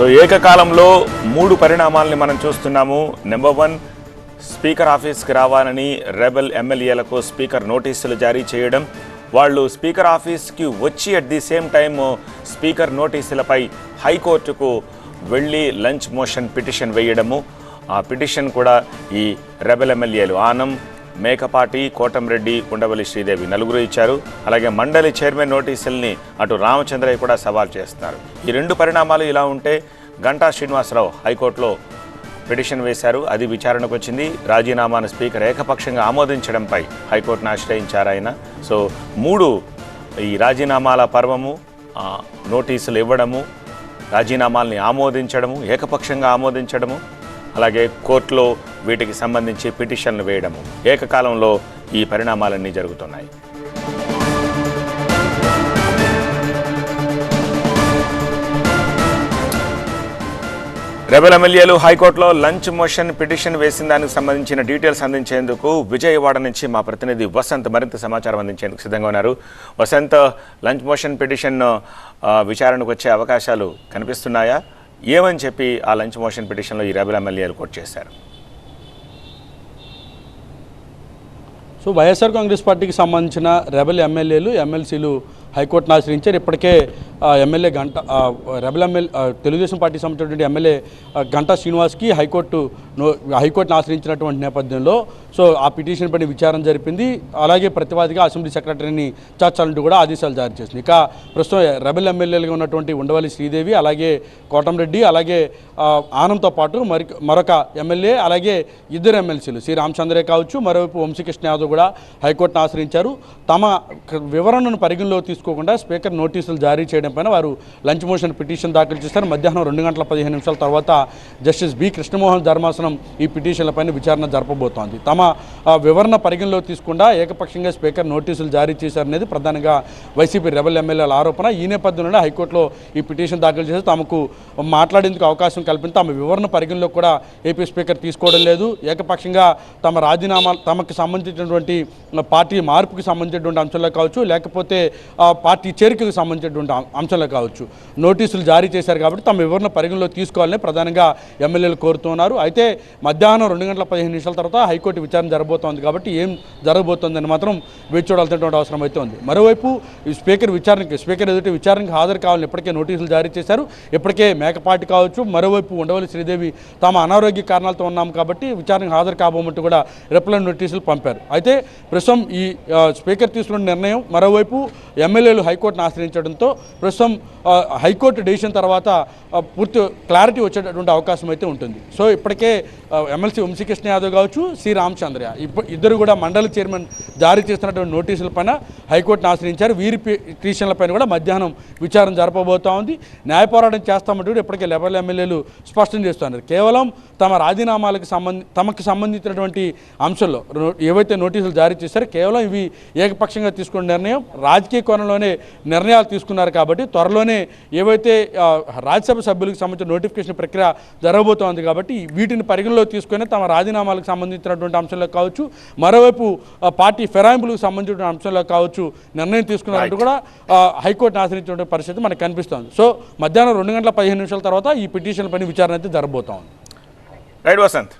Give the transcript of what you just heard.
So ఏకకాలంలో మూడు పరిణామాల్ని మనం చూస్తున్నాము. నెంబర్ వన్ స్పీకర్ ఆఫీస్కి రావాలని రెబల్ ఎమ్మెల్యేలకు స్పీకర్ నోటీసులు జారీ చేయడం. వాళ్ళు స్పీకర్ ఆఫీస్కి వచ్చి at the same time speaker నోటీసులపై హైకోర్టుకు వెళ్ళి లంచ్ మోషన్ పిటిషన్ వేయడము. ఆ పిటిషన్ కూడా ఈ రెబల్ ఎమ్మెల్యేలు. ఆనం మేకపాటి కోటంరెడ్డి ఉండవల్లి శ్రీదేవి నలుగురు ఇచ్చారు. అలాగే మండలి చైర్మన్ నోటీసుల్ని అటు రామచంద్రయ్య కూడా సవాల్ చేస్తున్నారు. ఈ రెండు పరిణామాలు ఇలా ఉంటే గంటా శ్రీనివాసరావు హైకోర్టులో పిటిషన్ వేశారు. అది విచారణకు వచ్చింది. రాజీనామాను స్పీకర్ ఏకపక్షంగా ఆమోదించడంపై హైకోర్టును ఆశ్రయించారు ఆయన. సో మూడు ఈ రాజీనామాల పర్వము నోటీసులు ఇవ్వడము రాజీనామాల్ని ఆమోదించడము ఏకపక్షంగా ఆమోదించడము అలాగే కోర్టులో వీటికి సంబంధించి పిటిషన్లు వేయడము. ఏకకాలంలో ఈ పరిణామాలన్నీ జరుగుతున్నాయి. రెబల్ ఎమ్మెల్యేలు హైకోర్టులో లంచ్ మోషన్ పిటిషన్ వేసిన దానికి సంబంధించిన డీటెయిల్స్ అందించేందుకు విజయవాడ నుంచి మా ప్రతినిధి వసంత్ మరింత సమాచారం అందించేందుకు సిద్ధంగా ఉన్నారు. వసంత్ లంచ్ మోషన్ పిటిషన్ విచారణకు వచ్చే అవకాశాలు కనిపిస్తున్నాయా? ఏమని చెప్పి ఆ లంచ్ మోషన్ పిటిషన్లో ఈ రెబల్ ఎమ్మెల్యేలు కోర్టు చేశారు? సో వైఎస్ఆర్ కాంగ్రెస్ పార్టీకి సంబంధించిన రెబల్ ఎమ్మెల్యేలు ఎమ్మెల్సీలు హైకోర్టును ఆశ్రయించారు. ఇప్పటికే ఎమ్మెల్యే గంట రెబల్ ఎమ్మెల్యే తెలుగుదేశం పార్టీకి సంబంధించినటువంటి ఎమ్మెల్యే గంటా శ్రీనివాస్కి హైకోర్టు హైకోర్టును ఆశ్రయించినటువంటి నేపథ్యంలో సో ఆ పిటిషన్ పైన విచారణ జరిపింది. అలాగే ప్రతివాదిగా అసెంబ్లీ సెక్రటరీని చేర్చాలంటూ కూడా ఆదేశాలు జారీ చేసింది. ఇక ప్రస్తుతం రెబల్ ఎమ్మెల్యేలుగా ఉన్నటువంటి ఉండవల్లి శ్రీదేవి అలాగే కోటంరెడ్డి అలాగే ఆనంద్తో పాటు మరి మరొక ఎమ్మెల్యే అలాగే ఇద్దరు ఎమ్మెల్సీలు శ్రీ రామచంద్రే కావచ్చు మరోవైపు వంశీకృష్ణ యాదవ్ కూడా హైకోర్టును ఆశ్రయించారు. తమ వివరణను పరిగణలో తీసుకోకుండా స్పీకర్ నోటీసులు జారీ చేయడం పైన వారు లంచ్ మోషన్ పిటిషన్ దాఖలు చేశారు. మధ్యాహ్నం రెండు గంటల పదిహేను నిమిషాల తర్వాత జస్టిస్ బి కృష్ణమోహన్ ధర్మాసనం ఈ పిటిషన్లపైన విచారణ జరపబోతోంది. తమ వివరణ పరిగణలో తీసుకుండా ఏకపక్షంగా స్పీకర్ నోటీసులు జారీ చేశారనేది ప్రధానంగా వైసీపీ రెబల్ ఎమ్మెల్యేల ఆరోపణ. ఈ నేపథ్యంలోనే హైకోర్టులో ఈ పిటిషన్ దాఖలు చేసి తమకు మాట్లాడేందుకు అవకాశం కల్పించి తమ వివరణ పరిగణలో కూడా ఏపీ స్పీకర్ తీసుకోవడం లేదు. ఏకపక్షంగా తమ రాజీనామా తమకు సంబంధించినటువంటి పార్టీ మార్పుకి సంబంధించినటువంటి అంశంలో కావచ్చు లేకపోతే పార్టీ చేరికకు సంబంధించినటువంటి అంశంలో కావచ్చు. నోటీసులు జారీ చేశారు కాబట్టి తమ వివరణ పరిగణలో తీసుకోవాలని ప్రధానంగా ఎమ్మెల్యేలు కోరుతున్నారు. అయితే మధ్యాహ్నం రెండు గంటల పదిహేను నిమిషాల తర్వాత హైకోర్టు విచారణ జరగబోతోంది కాబట్టి ఏం జరగబోతోందని మాత్రం వేచి చూడాల్సినటువంటి అవసరం అయితే ఉంది. మరోవైపు ఈ స్పీకర్ విచారణకి స్పీకర్ ఎదుటి విచారణకు హాజరు కావాలని ఇప్పటికే నోటీసులు జారీ చేశారు. ఇప్పటికే మేకపాటి కావచ్చు మరోవైపు ఉండవల్లి శ్రీదేవి తమ అనారోగ్య కారణాలతో ఉన్నాం కాబట్టి విచారణకు హాజరు కాబోమంటూ కూడా రిప్లై నోటీసులు పంపారు. అయితే ప్రస్తుతం ఈ స్పీకర్ తీసుకున్న నిర్ణయం మరోవైపు ఎమ్మెల్యేలు హైకోర్టును ఆశ్రయించడంతో ప్రస్తుతం హైకోర్టు డెసిషన్ తర్వాత పూర్తి క్లారిటీ వచ్చేటటువంటి అవకాశం అయితే ఉంటుంది. సో ఇప్పటికే ఎమ్మెల్సీ వంశీకృష్ణ యాదవ్ కావచ్చు సి రామచంద్రయ్య. ఇద్దరు కూడా మండలి చైర్మన్ జారీ చేస్తున్నటువంటి నోటీసుల పైన హైకోర్టును ఆశ్రయించారు. వీరి పిటిషన్ల పైన కూడా మధ్యాహ్నం విచారణ జరపబోతా ఉంది. న్యాయ పోరాటం చేస్తామంటూ ఇప్పటికే లెవెల్ ఎమ్మెల్యేలు స్పష్టం చేస్తున్నారు. కేవలం తమ రాజీనామాలకు సంబంధి తమకు సంబంధించినటువంటి అంశంలో ఏవైతే నోటీసులు జారీ చేశారో కేవలం ఇవి ఏకపక్షంగా తీసుకున్న నిర్ణయం. రాజకీయ కోణంలోనే నిర్ణయాలు తీసుకున్నారు కాబట్టి త్వరలోనే ఏవైతే రాజ్యసభ సభ్యులకు సంబంధించిన నోటిఫికేషన్ ప్రక్రియ జరగబోతోంది కాబట్టి వీటిని పరిగణలో తీసుకొని తమ రాజీనామాలకు సంబంధించినటువంటి అంశంలో కావచ్చు మరోవైపు పార్టీ ఫిరాయింపులకు సంబంధించిన అంశంలో కావచ్చు నిర్ణయం తీసుకున్నారంటూ కూడా హైకోర్టును ఆశ్రయించినటువంటి పరిస్థితి మనకు కనిపిస్తోంది. సో మధ్యాహ్నం రెండు గంటల పదిహేను నిమిషాల తర్వాత ఈ పిటిషన్ పైన విచారణ అయితే జరగబోతోంది. రైట్ వసంత్.